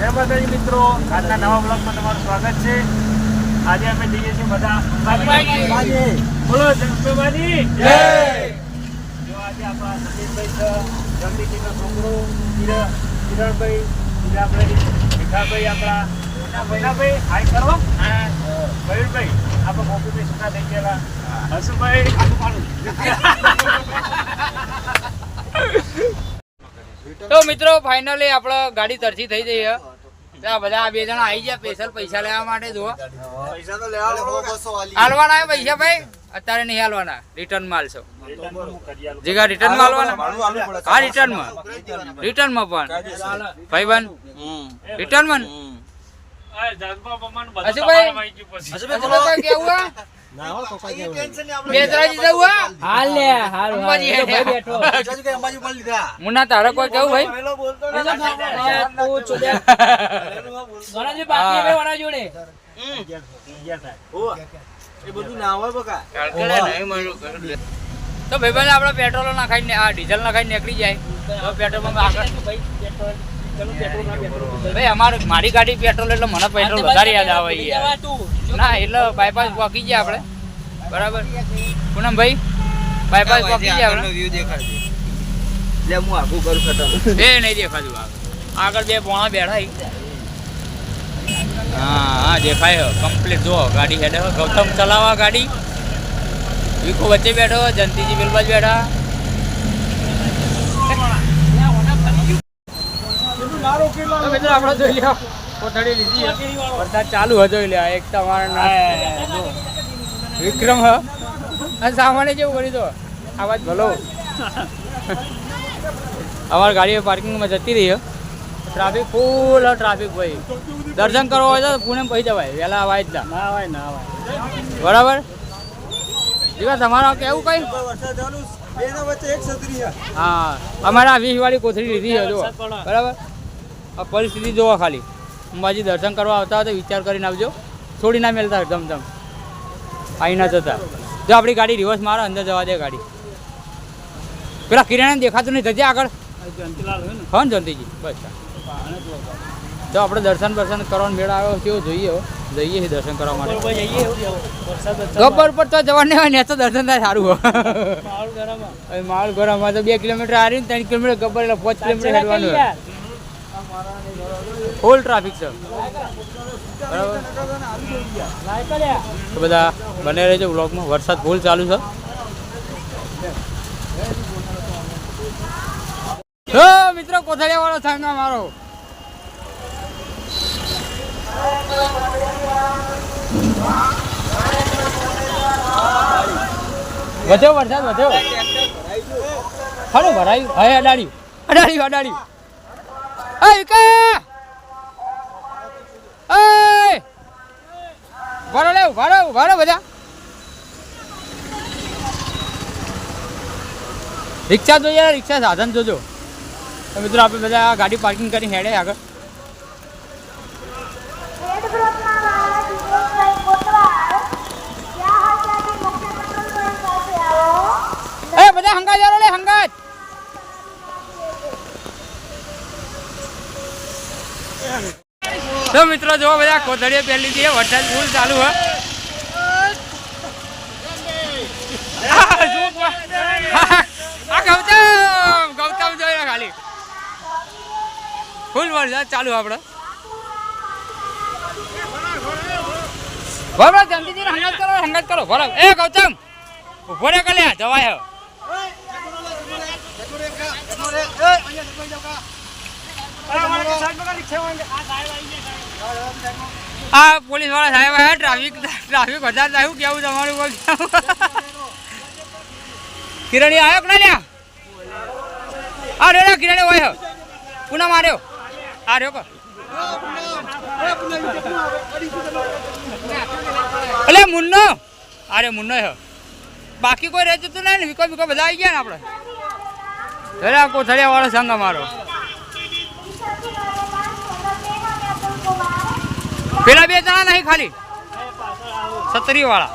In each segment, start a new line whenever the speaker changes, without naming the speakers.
જય માતાજી મિત્રો. આજના નવા બ્લોગમાં તમારું સ્વાગત છે. આજે અમે જઈએ છીએ બધા. બોલો જગદંબાની
જય.
જો આજે આપણા સતીશભાઈ છે જગદીશજીનો છોકરો કિરણ- કિરણભાઈ આપણે ભીખાભાઈ આપણા મહિનાભાઈ હાય કરો. મયુરભાઈ આપણે ગોપીભાઈ સુખા થઈ ગયેલા. હસુભાઈ
તો મિત્રો ફાઇનલી આપણે ગાડી તરજી થઈ જઈએ બધા બે જણા આવી ગયા સ્પેશિયલ પૈસા લેવા માટે જુઓ. હાલવાના પૈસા ભાઈ? અત્યારે નહીં હાલવાના. રિટર્ન માલ છો જીગા રિટર્નમાં હાલવાના? હા રિટર્નમાં. રિટર્નમાં પણ. ભાઈ બન રિટર્નમાં હસુભાઈ હસુભાઈ કેવું હે? બેસરાજી તારે કોઈ કેવું ભાઈ તો ભાઈ ભાઈ આપણે પેટ્રોલ નાખાઈને આ ડીઝલ નાખાઈ નીકળી જાય. તો પેટ્રોલ પંપ આગળ ભાઈ અમારે મારી ગાડી પેટ્રોલ એટલે મને પેટ્રોલ વધારે યાદ આવે યાર ના એટલે બાયપાસ પહોંચી ગયા આપણે બરાબર પૂનમભાઈ બાયપાસ પહોંચી ગયા આપણે એ નહીં દેખાતું આગળ આગળ બે પોણા બેઠા હા હા દેખાય કમ્પ્લીટ જો ગાડી હેડે ગૌતમ ચલાવવા ગાડી વિકો વચ્ચે બેઠો જંતીજી બિલબાજ બેઠા તો મિત્રો આપણે જોઈ લ્યો. કોથળી લીધી. વરસાદ ચાલુ હતો લ્યા. લ્યો એક તમારા વિક્રમ હ. અને સામાન્ય જેવું કરી દો આવાજ ભલો. અમારી ગાડીઓ પાર્કિંગમાં જતી રહી ટ્રાફિક ફૂલ ટ્રાફિક ભાઈ. દર્શન કરવો હોય તો પુણે પછી જવાય. વહેલા અવાય જ ના.
ના હોય ના અવાય
બરાબર? જીવા તમારા કેવું કઈ? હા. અમારે આ વીસ વાળી કોથળી લીધી છે બરાબર? આ પરિસ્થિતિ જોવા ખાલી. અંબાજી દર્શન કરવા આવતા હોય તો વિચાર કરીને આવજો. છોડી ના મેલતા ધમધમ. ધમ આવી ના જતા. જો આપણી ગાડી રિવર્સ મારો અંદર જવા દે ગાડી. પેલા કિરાણા દેખાતું નહીં જજે આગળ. હા ને જયંતિજી. બસ. તો આપણે દર્શન દર્શન કરવાનો મેળ આવ્યો કેવો જોઈએ જઈએ છીએ દર્શન કરવા માટે. ગબ્બર પર તો જવાનું હોય ને તો દર્શન થાય સારું હોય
માળ ગરમ
તો બે કિલોમીટર ને ત્રણ કિલોમીટર ગબ્બર એટલે પાંચ કિલોમીટર હેડવાનું હોય. ફૂલ ટ્રાફિક છે બરાબર? તો બધા બને રહેજો બ્લોગમાં વરસાદ ફૂલ ચાલુ છે. મિત્રો કોથળિયા વાળો સાંગા મારો. વધ્યો વરસાદ, વધ્યો. ખરું, ભરાયું. હવે અડાડ્યું. અડાડ્યું અડાડ્યું. એ કે એ ભરો લે ભરો ભરો બધા રિક્ષા જોઈએ રિક્ષા સાધન જોજો. મિત્રો આપણે બધા ગાડી પાર્કિંગ કરી હેડે આગળ.
બધા ગ્રુપના હંગાજ દિનેશભાઈ કોટવાલ ત્યાં ત્યાંથી મુખ્ય પેટ્રોલ પંપ પાસે આવો
એ બધા હંગાત યારો લે હંગાત તો મિત્રો જો બધા કોથળીએ પહેલી છે. વરસાદ ફૂલ ચાલુ, હે. આ શું કો- આ ગૌતમ ગૌતમ જોઈ ખાલી. ફૂલ વરસાદ ચાલુ આપણે બરાબર જલ્દીથી હંગાત કરો હંગાત કરો. બરાબર એ ગૌતમ, ઊભો રે કલ્યા જવાય હવે. આ પોલીસવાળા સાહેબ આવ્યા ટ્રાફિક ટ્રાફિક વધારે થયું કેવું તમારું બોલ. કિરણી આવ્યો કે ના લ્યા? રે કિરણી હોય. પુના માર્યો આ રહ્યો કો. અલે, મુન્નો. અરે મુન્નો હે બાકી કોઈ રહેતું તું નહીં ને, વિકો વિકો બધા આવી ગયા ને આપણે. અરે આ કોથળિયા વાળો સંગ અમારો. પેલા બે જણા નહીં ખાલી. સત્તરી વાળા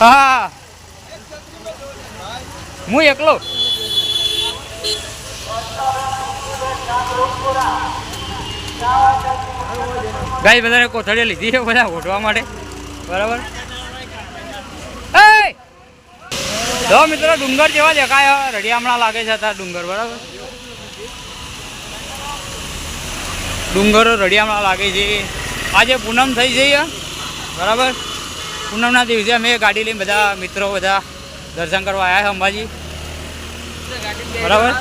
હા, હું. એકલો. ગાય બધાને કોથળીઓ લીધી છે બધા ઓઢવા માટે. બરાબર એ જો મિત્રો, ડુંગર જેવા દેખાય. રડિયામણા લાગે છે અત્યારે ડુંગર, બરાબર ડુંગરો રડિયામણા લાગે છે આજે પૂનમ થઈ જઈએ. બરાબર પૂનમના દિવસે અમે ગાડી લઈને બધા મિત્રો બધા દર્શન કરવા આવ્યા છે અંબાજી બરાબર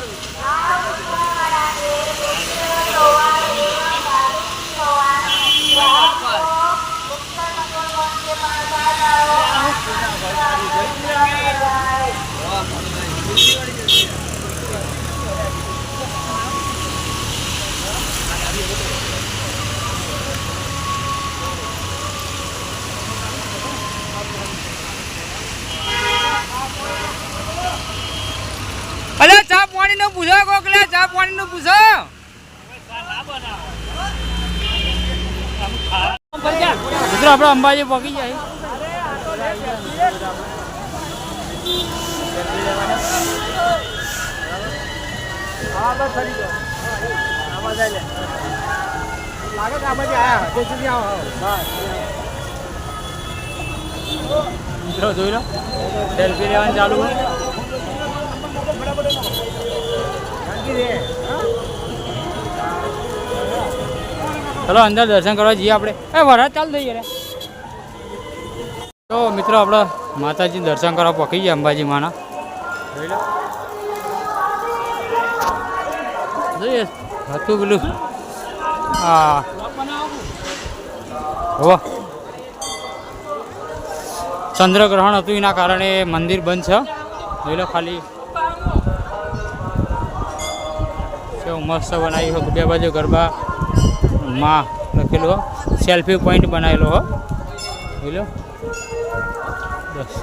અલે ચા પાણી નું પૂછો કોકલે ચા પાણી નું પૂછો મિત્રો, આપણે અંબાજી પહોંચી જાય
લાગે કે આમાંથી આયા તે સુધી
જોઈ લો. સેલ્ફી લેવાનું ચાલુ ચલો, અંદર દર્શન કરવા જઈએ આપણે. એ વરસાદ ચાલ થઈ ગયા તો મિત્રો, આપણે માતાજી દર્શન કરવા પહોંચી ગયા અંબાજી માના. જોઈએ. હતું પેલું. હા. હોવા ચંદ્રગ્રહણ હતું એના કારણે મંદિર બંધ છે. જોઈ લો ખાલી. કેવું મસ્ત બનાવી હો બે બાજુ ગરબા માં લખેલું હો. સેલ્ફી પોઈન્ટ બનાવેલો હો. જોઈ લો. બસ.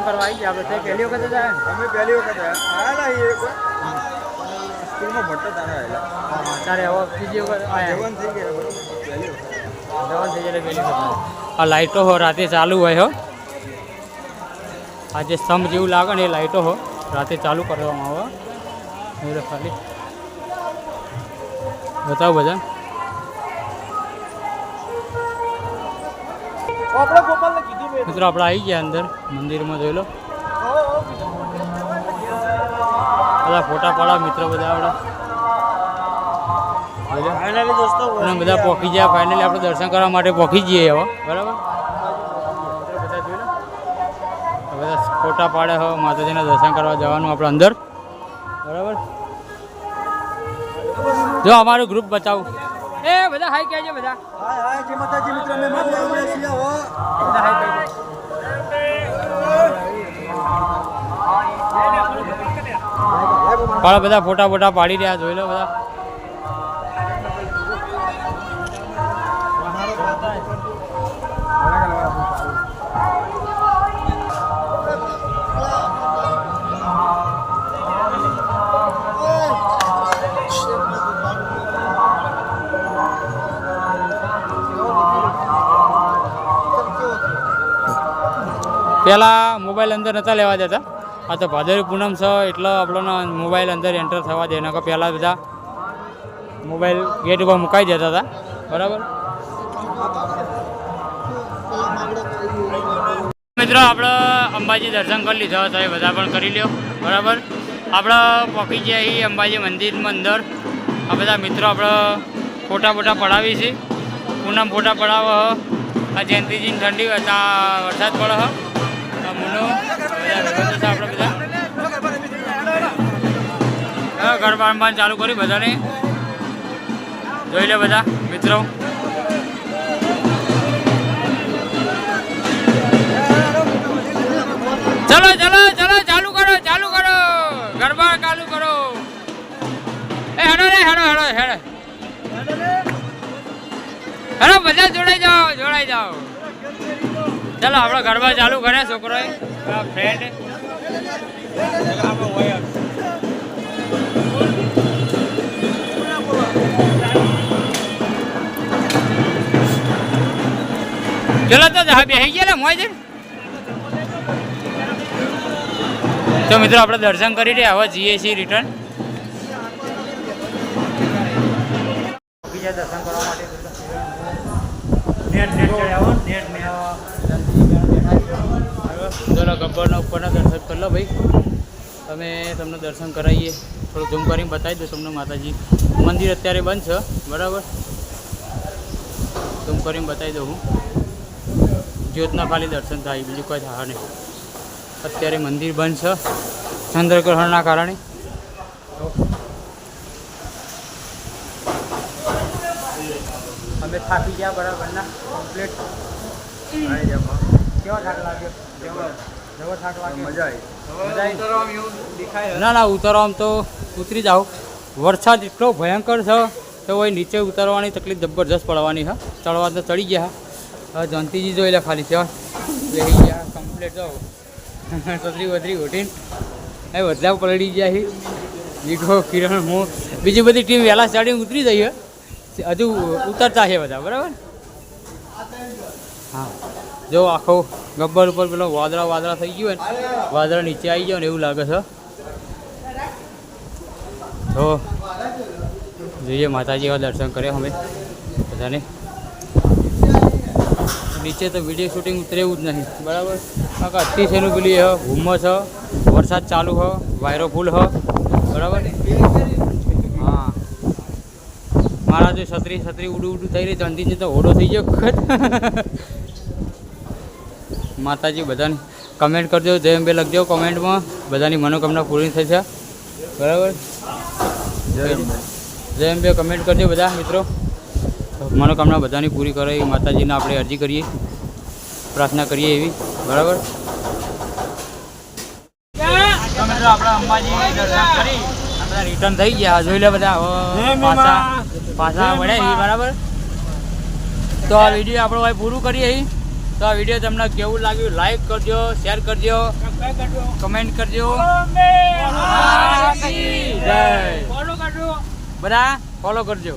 દર્શન કરવા આવી ગયા. આપણે પહેલી વખત જ આવ્યા
અમે પહેલી વખત આવ્યા. ને એ સ્કૂલમાં ભણતા તારે આવેલા
તારે હવે બીજી વખત આવ્યા.
જવાન થઈ ગયા પહેલી વખત
જવાન થઈ ગયા પહેલી વખત આ લાઇટો હો રાતે ચાલુ હોય હો. આ જે સ્તંભ જેવું લાગે ને એ લાઇટો હો રાતે ચાલુ કરવામાં આવે. ખાલી બતાવો બધા.
આપણે ગોપાલને કીધી મેં.
મિત્રો આપણે આવી ગયા અંદર મંદિરમાં જોઈ લો. બધા ફોટા પાડા મિત્રો બધા આપણા
ફાઇનલી દોસ્તો
બધા પોખી ગયા ફાઇનલી આપણે દર્શન કરવા માટે પોખી જઈએ હવે બરાબર? બધા જોઈ લો. આ બધા ફોટા પાડે હવે માતાજીના દર્શન કરવા જવાનું આપણે અંદર બરાબર? જો અમારું ગ્રુપ બતાવું એ બધા હાઈ કહેજો બધા.
હાય હાય જે માતાજી મિત્રો અમે મત આવ્યા છીએ હો.
બધા હાઈ કહેજો બધા ફોટા ફોટા પાડી રહ્યા જોઈ લો બધા. પહેલાં મોબાઈલ અંદર નહોતા લેવા દેતા. આ તો ભાદરવી પૂનમ છે, એટલે આપણને મોબાઈલ અંદર એન્ટર થવા દે. એના પહેલાં બધા મોબાઈલ ગેટ ઉપર મુકાઈ દેતા હતા. બરાબર? મિત્રો, આપણે અંબાજી દર્શન કરી લીધા હતા. એ બધા પણ કરી લ્યો. બરાબર? આપણે પહોંચી ગયા અહીં અંબાજી મંદિરમાં અંદર, આ બધા મિત્રો આપણે ફોટા ફોટા પડાવી છે. પૂનમ ફોટા પડાવો. આ જયંતિજીની ઠંડી વરસાદ પડે હ આ મુનો બધા ભેગા થશે આપણે બધા હા ગરબા ચાલુ કર્યું બધાને. જોઈ લે બધા, મિત્રો. ચલો ચલો ચલો, ચાલુ કરો ચાલુ કરો. ગરબા ચાલુ કરો. એ, હેડો રે, હેડો હેડો હેડો. હેડો, બધા જોડાઈ જાઓ જોડાઈ જાઓ. ચાલો, આપણો ગરબા ચાલુ કરે છોકરોએ. ફ્રેન્ડ ચલો, તો બેસી ગયા ને મોજ તો મિત્રો, આપણે દર્શન કરી રહ્યા, હવે જઈએ છીએ રિટર્ન બીજા દર્શન કરવા માટે ચલો ગબ્બરના ઉપરના દર્શન કરી લો ભાઈ. તમે તમને દર્શન કરાવીએ. થોડું ઝૂમ કરીને બતાવી દો તમને માતાજી. મંદિર અત્યારે બંધ છે, બરાબર? ઝૂમ કરીને બતાવી દઉં હું. જ્યોતના ખાલી દર્શન થાય, બીજું કોઈ થાય નહીં. અત્યારે મંદિર બંધ છે, ચંદ્રગ્રહણના કારણે. અમે થાકી ગયા બરાબરના કમ્પ્લીટ કેવો થાક લાગ્યો? થાક લાગ્યો? મજા આવી ના ના ઉતરવામાં તો ઉતરી જાઓ. વરસાદ એટલો ભયંકર છે તો હોય નીચે ઉતરવાની તકલીફ જબરજસ્ત પડવાની હા. ચડવા તો ચડી ગયા હવે જંતીજી જોઈ લે ખાલી છે બેસી ગયા કમ્પ્લીટ જાઓ. છત્રી વધરી ઉઠીને. એ બદલાવ પલળી ગયા છે દીઠો કિરણ હું. બીજી બધી ટીમ વહેલા સ્ટાર્ટિંગ ઉતરી જઈએ. હજુ ઉતરતા છે બધા, બરાબર? હા. જો આખો ગબ્બર ઉપર પેલો વાદળા વાદળા થઈ ગયું ને, વાદળા નીચે આવી ગયો ને એવું લાગે છે. તો જોઈએ માતાજી એવા દર્શન કર્યા અમે બધાને. નીચે તો વીડિયો શૂટિંગ ઉતરે એવું જ નહીં, બરાબર? કાંક અતિશયનું પેલી હ હુમસ હ, વરસાદ ચાલુ હ, વાયરો ફૂલ હ, બરાબર? હા મારા જો છત્રી છત્રી ઉડું ઉડું થઈ રહી ચંદીને તો હોડો થઈ ગયો. વખત માતાજી બધાને કમેન્ટ કરજો જય અંબે લખજો કોમેન્ટમાં બધાની મનોકામના પૂરી થશે બરાબર? જય અંબે. કમેન્ટ કરજો બધા મિત્રો. મનોકામના બધાની પૂરી કરે એવી માતાજીને આપણે અરજી કરીએ. પ્રાર્થના કરીએ એવી. બરાબર? આપણે અંબાજી દર્શન કરી. રિટર્ન થઈ ગયા. જોઈ લે બધા. પાછા. પાછા વળ્યા બરાબર? તો આ વીડિયો આપણો ભાઈ પૂરું કરીએ તો આ વીડિયો તમને કેવું લાગ્યું લાઈક કરજો શેર કરજો કમેન્ટ
કરજો.
બધા ફોલો કરજો.